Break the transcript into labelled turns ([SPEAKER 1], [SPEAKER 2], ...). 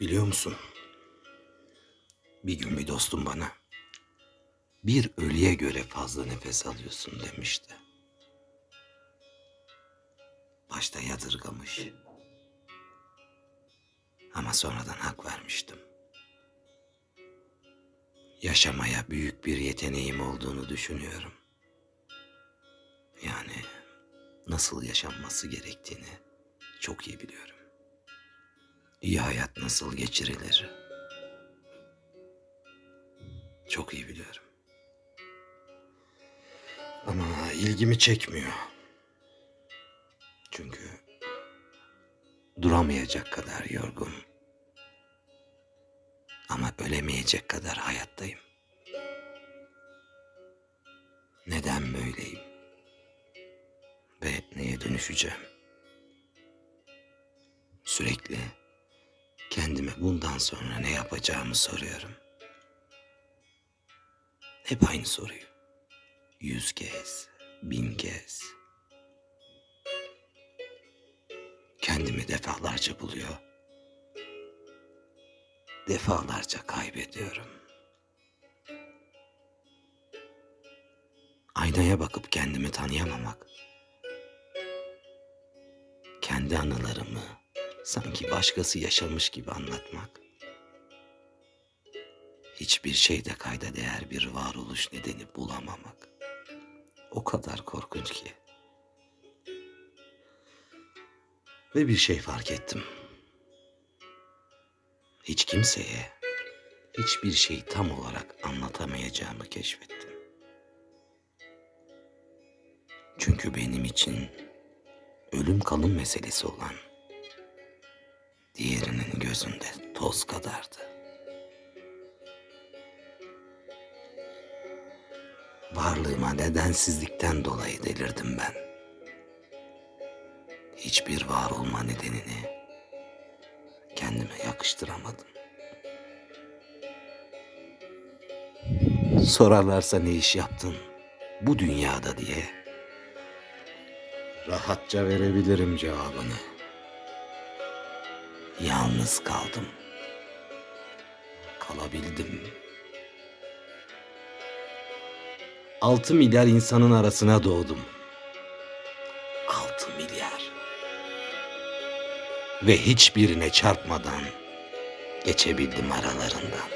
[SPEAKER 1] Biliyor musun? Bir gün bir dostum bana bir ölüye göre fazla nefes alıyorsun demişti. Başta yadırgamış. Ama sonradan hak vermiştim. Yaşamaya büyük bir yeteneğim olduğunu düşünüyorum. Yani nasıl yaşanması gerektiğini çok iyi biliyorum. İyi hayat nasıl geçirilir? Çok iyi biliyorum. Ama ilgimi çekmiyor. Çünkü duramayacak kadar yorgun. Ama ölemeyecek kadar hayattayım. Neden böyleyim? Ve neye dönüşeceğim? Sürekli bundan sonra ne yapacağımı soruyorum. Hep aynı soruyu. Yüz kez, bin kez. Kendimi defalarca buluyor. Defalarca kaybediyorum. Aynaya bakıp kendimi tanıyamamak. Kendi anılarımı sanki başkası yaşamış gibi anlatmak. Hiçbir şeyde kayda değer bir varoluş nedeni bulamamak. O kadar korkunç ki. Ve bir şey fark ettim. Hiç kimseye hiçbir şeyi tam olarak anlatamayacağımı keşfettim. Çünkü benim için ölüm kalım meselesi olan diğerinin gözünde toz kadardı. Varlığıma nedensizlikten dolayı delirdim ben. Hiçbir var olma nedenini kendime yakıştıramadım. Sorarlarsa ne iş yaptın bu dünyada diye rahatça verebilirim cevabını. Yalnız kaldım. Kalabildim. Altı milyar insanın arasına doğdum. Altı milyar. Ve hiçbirine çarpmadan geçebildim aralarından.